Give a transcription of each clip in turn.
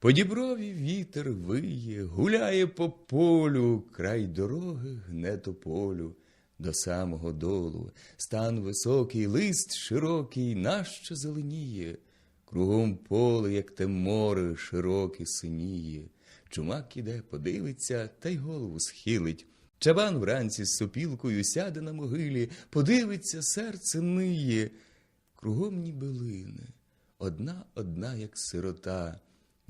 По діброві вітер виє, гуляє по полю, край дороги гне тополю до самого долу. Стан високий, лист широкий, нащо зеленіє. Кругом поле, як те море, широке синіє. Чумак іде, подивиться, та й голову схилить. Чабан вранці з сопілкою сяде на могилі, подивиться, серце ниє. Кругом ніби лине, одна одна, як сирота,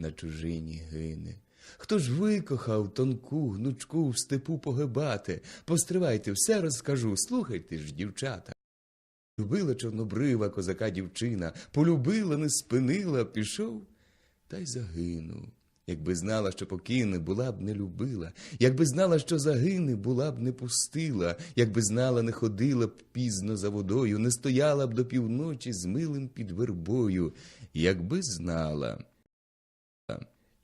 на чужині гине. Хто ж викохав тонку гнучку в степу погибати? Постривайте, все розкажу, слухайте ж, дівчата. Любила чорнобрива козака дівчина, полюбила, не спинила, пішов та й загинув. Якби знала, що покине, була б не любила, якби знала, що загине, була б не пустила, якби знала, не ходила б пізно за водою, не стояла б до півночі з милим під вербою, якби знала.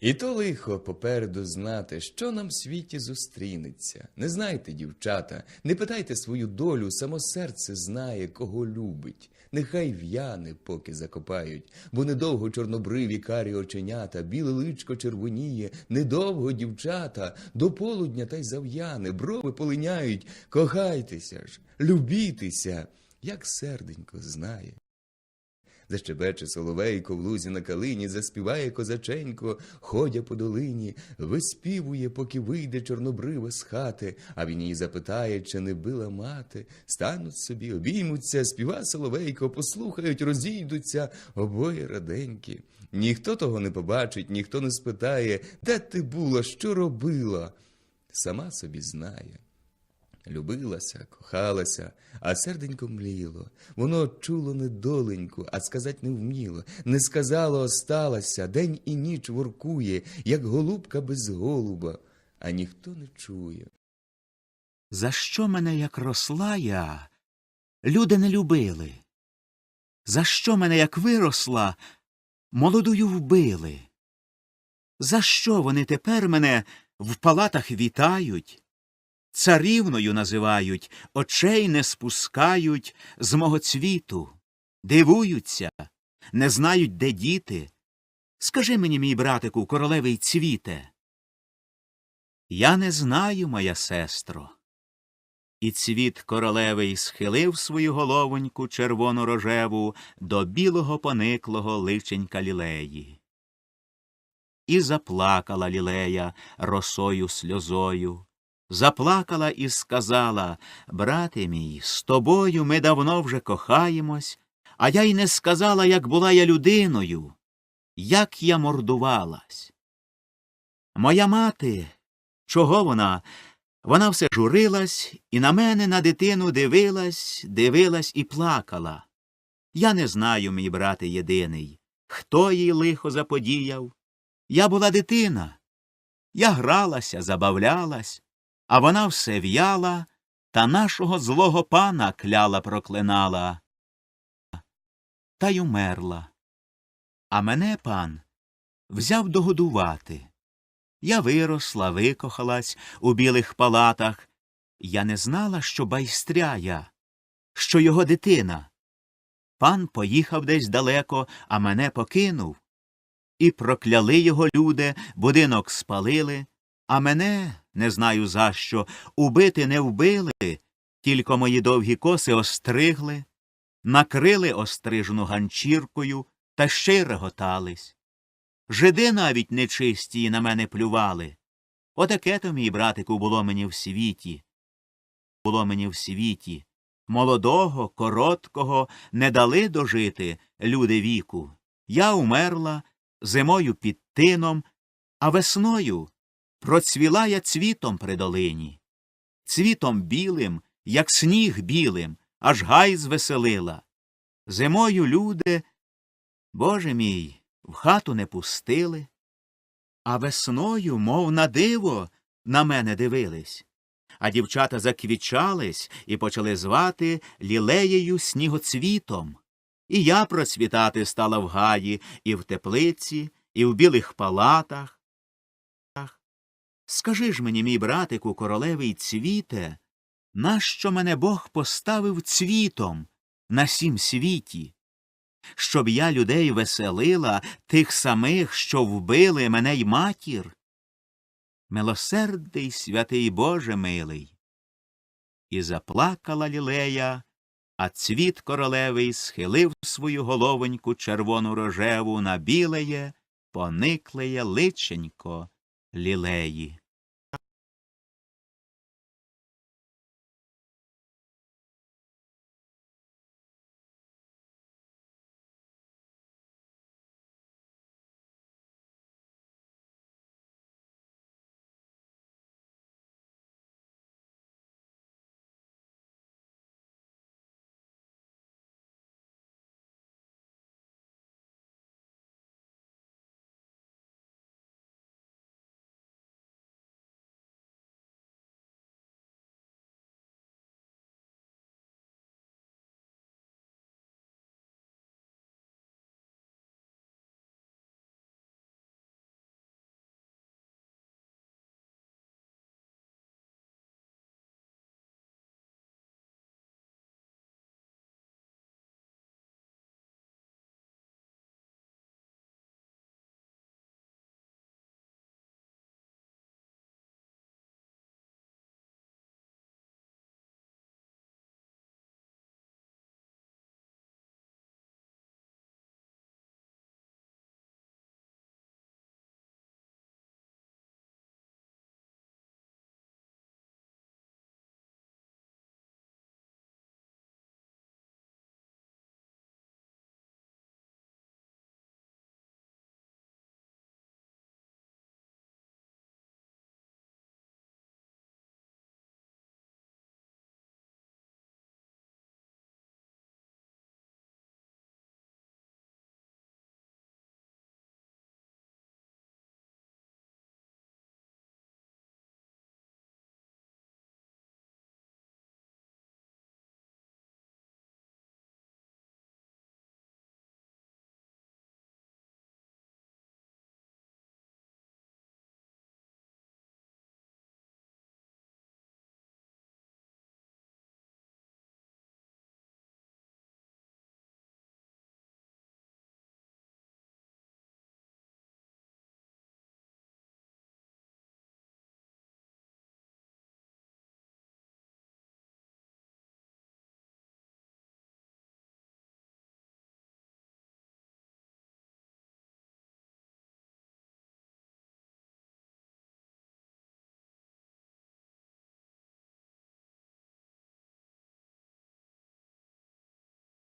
І то лихо попереду знати, що нам в світі зустрінеться. Не знайте, дівчата, не питайте свою долю, само серце знає, кого любить. Нехай в'яне, поки закопають, бо недовго чорнобриві карі оченята, біле личко червоніє, недовго дівчата, до полудня та й зав'яне, брови полиняють. Кохайтеся ж, любітеся, як серденько знає. Защебече соловейко в лузі на калині, заспіває козаченько, ходя по долині, виспівує, поки вийде чорнобрива з хати, а він її запитає, чи не била мати. Стануть собі, обіймуться, співа соловейко, послухають, розійдуться обоє раденькі. Ніхто того не побачить, ніхто не спитає, де ти була, що робила. Сама собі знає. Любилася, кохалася, а серденько мліло. Воно чуло недоленьку, а сказать не вміло. Не сказало, осталася, день і ніч воркує, як голубка без голуба, а ніхто не чує. За що мене, як росла я, люди не любили? За що мене, як виросла, молодую вбили? За що вони тепер мене в палатах вітають? Царівною називають, очей не спускають з мого цвіту, дивуються, не знають, де діти. Скажи мені, мій братику, королевий цвіте. Я не знаю, моя сестро. І цвіт королевий схилив свою головоньку червоно рожеву до білого пониклого личенька лілеї. І заплакала лілея росою сльозою. Заплакала і сказала Брате мій, з тобою ми давно вже кохаємось, а я й не сказала, як була я людиною, як я мордувалась. Моя мати, чого вона? Вона все журилась і на мене, на дитину дивилась, дивилась і плакала. Я не знаю, мій брате єдиний, хто їй лихо заподіяв. Я була дитина. Я гралася, забавлялась, а вона все в'яла та нашого злого пана кляла проклинала. Та й умерла. А мене пан взяв догодувати. Я виросла, викохалась у білих палатах. Я не знала, що байстря я, що його дитина. Пан поїхав десь далеко, а мене покинув. І прокляли його люди, будинок спалили, а мене, не знаю за що, убити не вбили, тільки мої довгі коси остригли, накрили острижну ганчіркою та ще й реготались. Жиди навіть нечисті на мене плювали. Отаке то, мій братику, було мені в світі. Було мені в світі. Молодого, короткого не дали дожити люди віку. Я умерла зимою під тином, а весною процвіла я цвітом при долині. Цвітом білим, як сніг білим, аж гай звеселила. Зимою люди, Боже мій, в хату не пустили, а весною, мов на диво, на мене дивились. А дівчата заквічались і почали звати лілеєю снігоцвітом. І я процвітати стала в гаї, і в теплиці, і в білих палатах. Скажи ж мені, мій братику, королевий цвіте, нащо мене Бог поставив цвітом на сім світі? щоб я людей веселила, тих самих, що вбили мене й матір. Милосердий святий Боже милий. І заплакала лілея, а цвіт королевий схилив свою головоньку червону рожеву на білеє, пониклеє личенько лілеї.